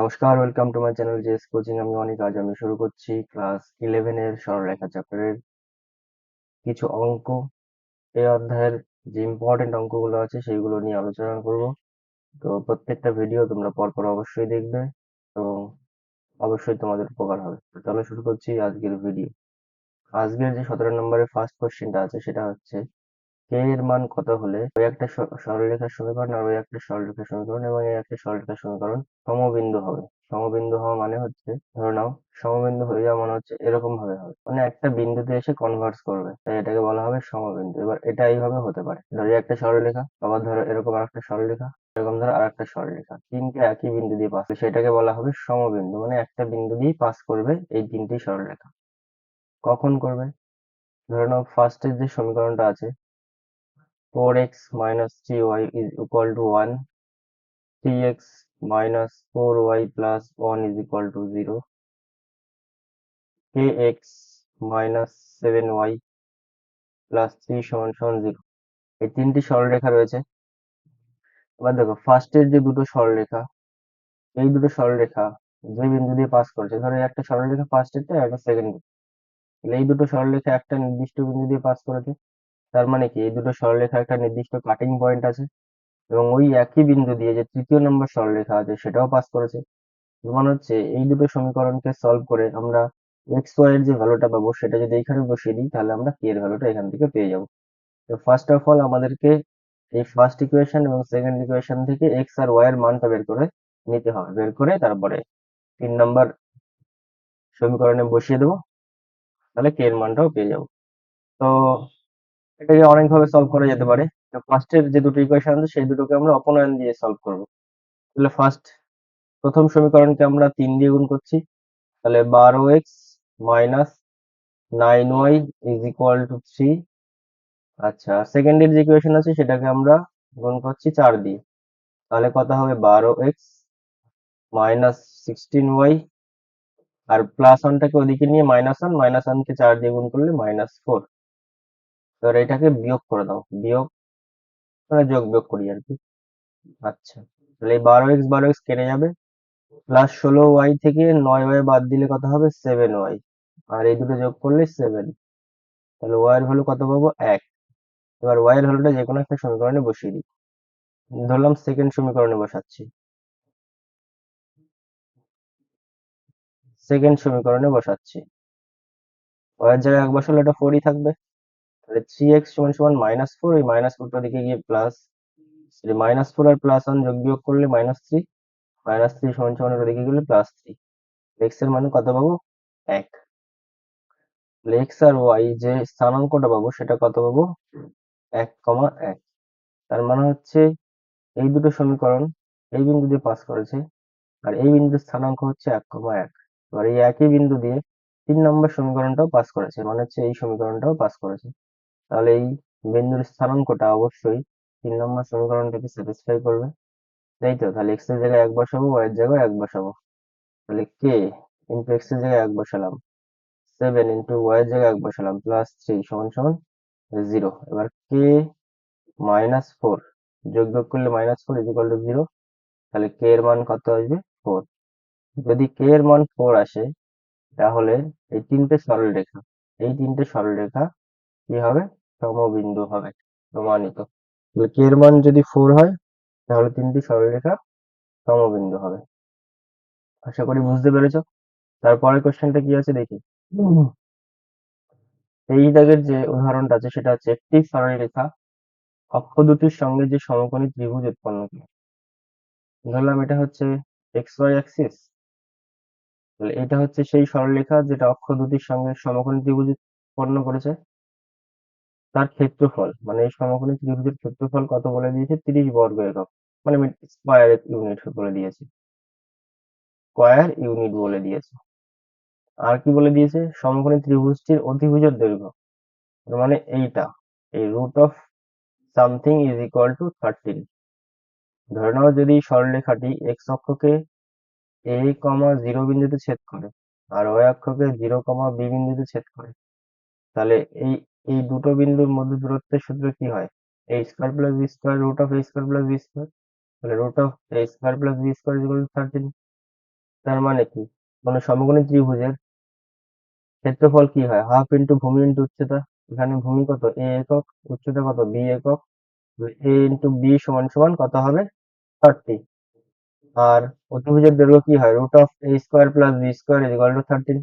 নমস্কার welcome to my channel Jess coaching আমি অনেক, আজ আমি শুরু করছি ক্লাস ইলেভেনের সরলরেখা চ্যাপ্টারের কিছু অঙ্ক। এই অধ্যায়ের যে ইম্পর্টেন্ট অঙ্কগুলো আছে, সেইগুলো নিয়ে আলোচনা করব। তো প্রত্যেকটা ভিডিও তোমরা পরপর অবশ্যই দেখবে এবং অবশ্যই তোমাদের উপকার হবে। তো চলো শুরু করছি আজকের ভিডিও আজকের যে সতেরো নম্বরের ফার্স্ট কোশ্চেনটা আছে, সেটা হচ্ছে এর মান কত হলে? ওই একটা সরলরেখার সমীকরণ আর ওই একটা সরলরেখার সমীকরণ এবং এই একটা সরলরেখার সমীকরণ সমবিন্দু হবে। সমবিন্দু হওয়া মানে হচ্ছে, ধরে নাও, সমবিন্দু হয়ে যাওয়া মানে হচ্ছে এরকম ভাবে হবে। মানে একটা বিন্দুতে এসে কনভার্স করবে। তাই এটাকে বলা হবে সমবিন্দু। এবার এটা এইভাবে হতে পারে। ধরো একটা সরলরেখা, আবার ধরো এরকম আর একটা সরলরেখা, এরকম ধরো আর একটা সরলরেখা। তিনটে একই বিন্দু দিয়ে পাস সেটাকে বলা হবে সমবিন্দু। মানে একটা বিন্দু দিয়ে পাস করবে এই তিনটি সরলরেখা। কখন করবে? ধরে নাও ফার্স্টের যে সমীকরণটা আছে 4x minus 3y is equal to 1 3x minus 4y plus 1 is equal to 0 kx minus 7y plus 3 সমান সমান 0 এই তিনটি সরলরেখা রয়েছে। এবার দেখো ফার্স্টের যে দুটো সরলরেখা, এই দুটো সরলরেখা যে বিন্দু দিয়ে পাস করছে, ধরো একটা সরলরেখা ফার্স্টেরটা একটা সেকেন্ড এই দুটো সরলরেখা একটা নির্দিষ্ট বিন্দু দিয়ে পাস করেছে। তার মানে কি? এই দুটো সরলরেখা একটা নির্দিষ্ট কাটিং পয়েন্ট আছে এবং ওই একই বিন্দু দিয়ে যে তৃতীয় নম্বর সরলরেখা আছে সেটাও পাস করেছে। মানে হচ্ছে এই দুটো সমীকরণকে সলভ করে আমরা এক্স ওয়াই এর যে ভ্যালুটা পাবো সেটা যদি এখানে বসিয়ে দিই, তাহলে আমরা কে এর ভ্যালুটা এখান থেকে পেয়ে যাব। তো ফার্স্ট অফ অল আমাদেরকে এই ফার্স্ট ইকুয়েশন এবং সেকেন্ড ইকুয়েশন থেকে এক্স আর ওয়াই এর মানটা বের করে নিতে হবে। বের করে তারপরে তিন নম্বর সমীকরণে বসিয়ে দেবো, তাহলে কে এর মানটাও পেয়ে যাব। তো এটাকে অনেকভাবে সলভ করা যেতে পারে, তো ফার্স্টের যে দুটো ইকুয়েশন আছে, সেই দুটোকে আমরা অপনয়ন দিয়ে সলভ করব। তাহলে ফার্স্ট প্রথম সমীকরণকে আমরা তিন দিয়ে গুণ করছি। তাহলে বারো X minus nine Y is equal to three. আচ্ছা সেকেন্ডের যে ইকুয়েশন আছে, সেটাকে আমরা গুণ করছি চার দিয়ে। তাহলে কত হবে? বারো এক্স মাইনাস সিক্সটিন ওয়াই, আর প্লাস ওয়ানটাকে ওদিকে নিয়ে মাইনাস ওয়ান মাইনাস ওয়ানকে চার দিয়ে গুণ করলে মাইনাস ফোর এবার এটাকে বিয়োগ করে দাও। বিয়োগ মানে যোগ, বিয়োগ করি আর কি। আচ্ছা তাহলে বারো এক্স বারো এক্স কেটে যাবে। প্লাস ষোলো ওয়াই থেকে নয় ওয়াই বাদ দিলে কত হবে? Seven Y. আর এই দুটো যোগ করলে সেভেন। তাহলে ওয়াই এর ভ্যালু কত পাবো? এক। এবার ওয়াই এর ভ্যালুটা যে কোনো একটা সমীকরণে বসিয়ে দিই। ধরলাম সেকেন্ড সমীকরণে বসাচ্ছি। সেকেন্ড সমীকরণে বসাচ্ছি। ওয়াই এর জায়গায় এক বসালে এটা ফোরই থাকবে। তাহলে থ্রি এক্স সমান সমান মাইনাস ফোর এই মাইনাস ফোরটা দিকে গিয়ে প্লাস মাইনাস ফোর আর প্লাস ওয়ান যোগ বিয়োগ করলে মাইনাস থ্রি মাইনাস থ্রি সমান সমান ওটা দিকে গেলে প্লাস থ্রি এক্সের মানে কত পাবো? এক। এক্স আর ওয়াই যে স্থানাঙ্কটা পাবো, সেটা কত পাবো? এক কমা এক। তার মানে হচ্ছে এই দুটো সমীকরণ, এই বিন্দু দিয়ে পাস করেছে, আর এই বিন্দুর স্থানাঙ্ক হচ্ছে এক কমা এক। এবার এই একই বিন্দু দিয়ে তিন নম্বর সমীকরণটাও পাস করেছে মানে হচ্ছে এই সমীকরণটাও পাস করেছে। তাহলে এই বিন্দুর স্থানাঙ্কটা অবশ্যই তিন নম্বর সমীকরণটাকে স্যাটিসফাই করবে। তাই তো? তাহলে এক্সের জায়গায় এক বসাবো ওয়াই এর জায়গায় এক বসাবো। তাহলে কে ইন্টু এক্সের জায়গায় এক বসালাম। সেভেন ইন্টু ওয়াই এর জায়গায় এক বসালাম প্লাস থ্রি সমান সমান জিরো এবার কে মাইনাস ফোর যোগ যোগ করলে minus four equal to zero তাহলে কে এর মান কত আসবে? ফোর যদি কে এর মান ফোর আসে, তাহলে এই তিনটে সরলরেখা, এই তিনটে সরলরেখা কি হবে? সমবিন্দু হবে, প্রমাণিত। কে এর মান যদি ফোর হয়, তাহলে তিনটি সরলরেখা সমবিন্দু হবে। আশা করি বুঝতে পেরেছ? তারপরের কোশ্চেনটা কি আছে দেখি? এই দাগের যে উদাহরণটা আছে, সেটা হচ্ছে একটি সরলরেখা অক্ষ দুটির সঙ্গে যে সমকোণী ত্রিভুজ উৎপন্ন করে। ধরলাম এটা হচ্ছে এক্স ওয়াই অ্যাক্সিস এটা হচ্ছে সেই সরলরেখা যেটা অক্ষ দুটির সঙ্গে সমকোণী ত্রিভুজ উৎপন্ন করেছে। তার ক্ষেত্রফল মানে এই সমকোণী ত্রিভুজের ক্ষেত্রফল কত বলে দিয়েছে? তিরিশ বর্গ একক মানে স্কোয়ার ইউনিট বলে দিয়েছে। স্কোয়ার ইউনিট বলে দিয়েছে। আর কি বলে দিয়েছে? সমকোণী ত্রিভুজটির অতিভুজের দৈর্ঘ্য। মানে এইটা, এই root of something is equal to thirteen ধরে নাও যদি সরলরেখাটি এক্স অক্ষকে এ কমা জিরো বিন্দুতে ছেদ করে, আর ওয়াই অক্ষকে জিরো কমা বি বিন্দুতে ছেদ করে, তাহলে এই এই দুটো বিন্দুর মধ্যে দূরত্বের সূত্র কি হয়? A square plus B square root of A square plus B square তাহলে root of A square plus B square equal to thirteen তার মানে কি? কোনো সমকোণী ত্রিভুজের ক্ষেত্রফল কি হয়? হাফ ইন্টু ভূমি ইন্টু উচ্চতা। এখানে ভূমি কত? এ একক, উচ্চতা কত? বি একক। এ ইন্টু বি সমান সমান কত হবে? থার্টি আর অতিভুজের দৈর্ঘ্য কি হয়? Root of A square plus B square equal to thirteen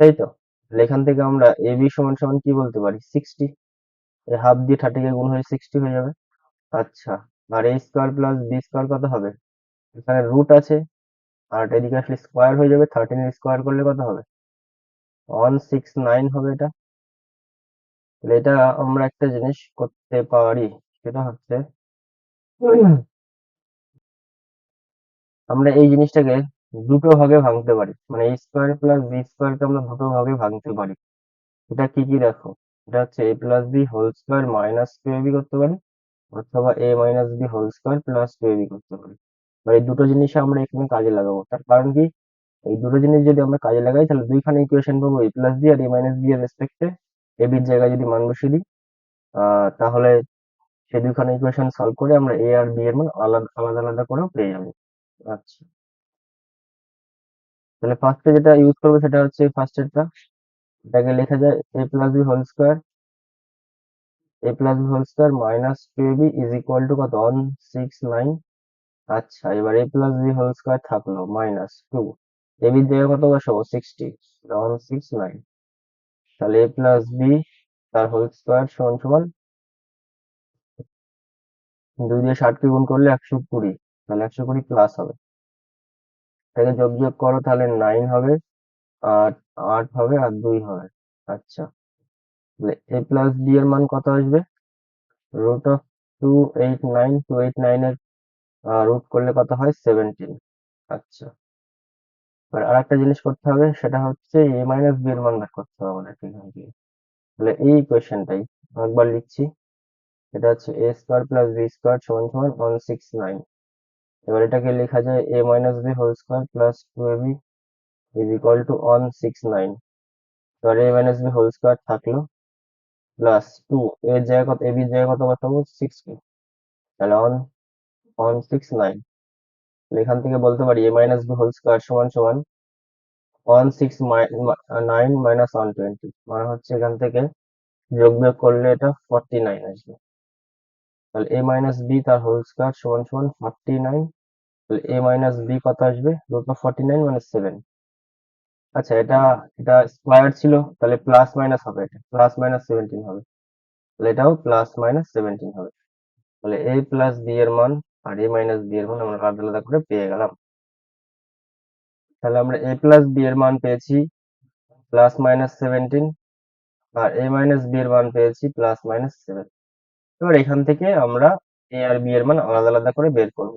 তাই তো? এখান থেকে আমরা এ বি সমান সমান কি বলতে পারি? সিক্সটি এই হাফ দিয়ে থার্টিকে গুণ হয়ে সিক্সটি হয়ে যাবে। আচ্ছা আর A square plus B square কত হবে? এখানে রুট আছে, আর এদিকে আসলে স্কোয়ার হয়ে যাবে থার্টিন স্কোয়ার করলে কত হবে? ওয়ান সিক্স নাইন হবে এটা। তাহলে এটা আমরা একটা জিনিস করতে পারি, সেটা হচ্ছে, আমরা এই জিনিসটাকে দুটো ভাগে ভাঙতে পারি। মানে এ স্কোয়ার প্লাস বি স্কোয়ারকে আমরা দুটো ভাগে ভাঙতে পারি। এটা কি কি দেখো? এটা হচ্ছে A plus B whole square minus two AB করতে পারি, অথবা A minus B whole square plus two AB করতে পারি। এই দুটো জিনিস আমরা এখানে কাজে লাগাবো। তার কারণ কি? এই দুটো জিনিস যদি আমরা কাজে লাগাই, তাহলে দুইখানে ইকুয়েশন পাবো এ প্লাস বি আর এ মাইনাস বি এর রেসপেক্টে এ বির জায়গায় যদি মান বসিয়ে দিই তাহলে সেই দুইখানে ইকুয়েশন সলভ করে আমরা এ আর বি এর মান আলাদা আলাদা আলাদা করেও পেয়ে যাব। আচ্ছা। তাহলে ফার্স্টে যেটা ইউজ করব সেটা হচ্ছে ফার্স্ট ফার্স্টেরটা এটাকে লেখা যায় A plus B whole square A plus B whole square minus two A B is equal to কত? ওয়ান সিক্স নাইন আচ্ছা এবার A plus B whole square থাকল মাইনাস টু এ বির জায়গায় কত বসাবো? সিক্সটি ওয়ান সিক্স নাইন তাহলে এ plus B তার হোল স্কোয়ার সমান সমান দুই দিয়ে ষাটকে গুণ করলে একশো কুড়ি। তাহলে একশো কুড়ি প্লাস হবে। এটাকে যোগ যোগ করো, তাহলে নাইন হবে, আর আট হবে, আর দুই হবে। আচ্ছা। এ প্লাস বি এর মান কত আসবে? Root of two eight nine two eight নাইনের রুট করলে কত হয়? সেভেন্টিন আচ্ছা। এবার আর একটা জিনিস করতে হবে, সেটা হচ্ছে এ মাইনাস বি এর মান বের করতে হবে আমাদের এখান থেকে। তাহলে এই ইকুয়েশনটাই একবার লিখছি। এটা হচ্ছে A square plus B square সমান সমান ওয়ান সিক্স নাইন এবার এটাকে লেখা যায় A minus B whole square plus two A B is equal to one six nine এবার A minus B whole square থাকল প্লাস টু এর জায়গায় কত? এ বির জায়গায় কত বসাবো? সিক্সটি তাহলে ওয়ান ওয়ান সিক্স নাইন এখান থেকে বলতে পারি A minus B whole square সমান সমান one six nine minus one twenty মানে হচ্ছে এখান থেকে যোগ বিয়োগ করলে এটা ফর্টি নাইন আসবে। তাহলে এ মাইনাস বি তার হোল স্কোয়ার সমান সমান ফর্টি নাইন তাহলে এ মাইনাস বি কত আসবে? Root of forty nine minus seven আচ্ছা এটা এটা স্কোয়ার ছিল, তাহলে প্লাস মাইনাস হবে এটা প্লাস মাইনাস সেভেন্টিন হবে। তাহলে এটাও প্লাস মাইনাস সেভেন্টিন হবে। তাহলে এ প্লাস বি এর মান আর এ মাইনাস বি এর মান আমরা আলাদা আলাদা করে পেয়ে গেলাম। তাহলে আমরা এ প্লাস বি এর মান পেয়েছি প্লাস মাইনাস সেভেন্টিন আর এ মাইনাস বি এর মান পেয়েছি প্লাস মাইনাস সেভেন এবার এখান থেকে আমরা এ আর বি এর মান আলাদা আলাদা করে বের করব।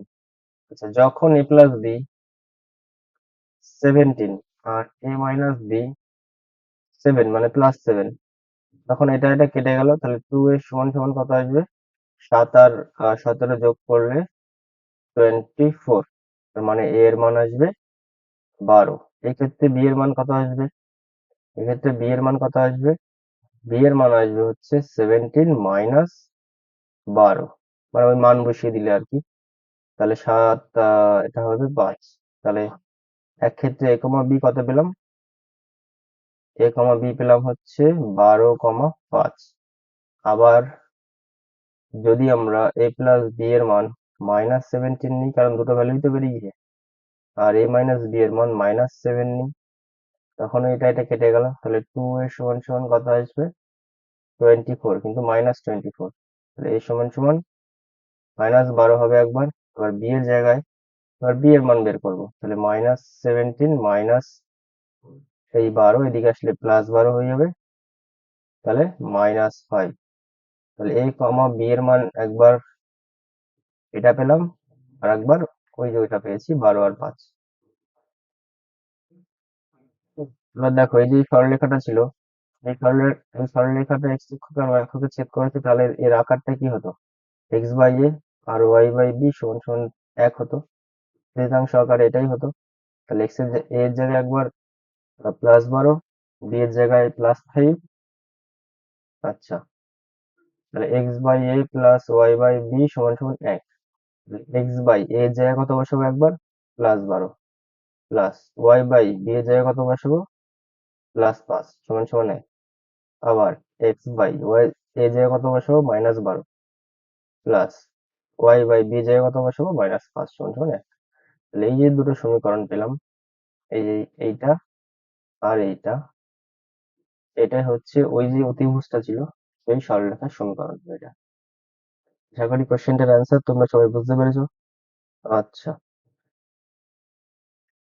আচ্ছা যখন এ প্লাস বি সেভেন্টিন আর এ মাইনাস বি সেভেন মানে প্লাস সেভেন তখন এটা এটা কেটে গেল, তাহলে টু এর সমান সমান কত আসবে? সাত আর সতেরো যোগ করলে টোয়েন্টি ফোর মানে এ এর মান আসবে বারো। এক্ষেত্রে বি এর মান কত আসবে? এক্ষেত্রে বি এর মান কত আসবে? বি এর মান আসবে হচ্ছে সেভেন্টিন মাইনাস বারো। মানে ওই মান বসিয়ে দিলে আর কি? তাহলে সাত এটা হবে পাঁচ। তাহলে এক ক্ষেত্রে এ কমা বি কত পেলাম? এ কমা বি পেলাম হচ্ছে বারো কমা পাঁচ। আবার যদি আমরা এ প্লাস বি এর মান মাইনাস সেভেন্টিন নিই, কারণ দুটো ভ্যালুই তো বেরিয়েছে আর এ মাইনাস বি এর মান মাইনাস সেভেন নিই, তখন এটা এটা কেটে গেল। তাহলে টু এর সমান সমান কত আসবে? টোয়েন্টি ফোর কিন্তু মাইনাস টোয়েন্টি ফোর তাহলে এ সমান সমান মাইনাস বারো হবে একবার। এবার বি এর জায়গায়, এবার বি এর মান বের করব। তাহলে মাইনাস সেভেন্টিন মাইনাস এই বারো, এদিকে আসলে প্লাস বারো হয়ে যাবে। তাহলে মাইনাস ফাইভ তাহলে এ কমা বি এর মান একবার এটা পেলাম, আর একবার ওই যে ওইটা পেয়েছি, বারো আর পাঁচ। এবার দেখো, এই যে সরলরেখাটা ছিল এই সরলের এই সরলরেখাটা এক্স অক্ষকে আর y অক্ষকে ছেদ করেছে, তাহলে এর আকারটা কি হতো? এক্স বাই এ আর ওয়াই বাই বি সমান সমান এক হতো। তৃতীয়াংশ আকারে এটাই হতো। তাহলে এক্সের এর জায়গায় একবার প্লাস বারো বি এর জায়গায় প্লাস ফাইভ আচ্ছা। তাহলে X by A plus Y by B সমান সমান এক। এক্স বাই এ এর জায়গায় কত বসাবো একবার? প্লাস বারো। প্লাস ওয়াই বাই বি এর জায়গায় কত বসাবো? প্লাস পাঁচ, সমান সমান এক। আবার এক্স বাই ওয়াই এ জায়গায় কত বসাবো মাইনাস বারো প্লাস ওয়াই বাই বি জায়গায় কত বসাবো মাইনাস পাঁচ, সমান তাহলে এই যে দুটো সমীকরণ পেলাম, এই যে এইটা আর এইটা এটা হচ্ছে ওই যে অতিভুজটা ছিল, সেই সরলরেখার সমীকরণ এটা। আশা করি কোশ্চেনটার অ্যান্সার তোমরা সবাই বুঝতে পেরেছ। আচ্ছা।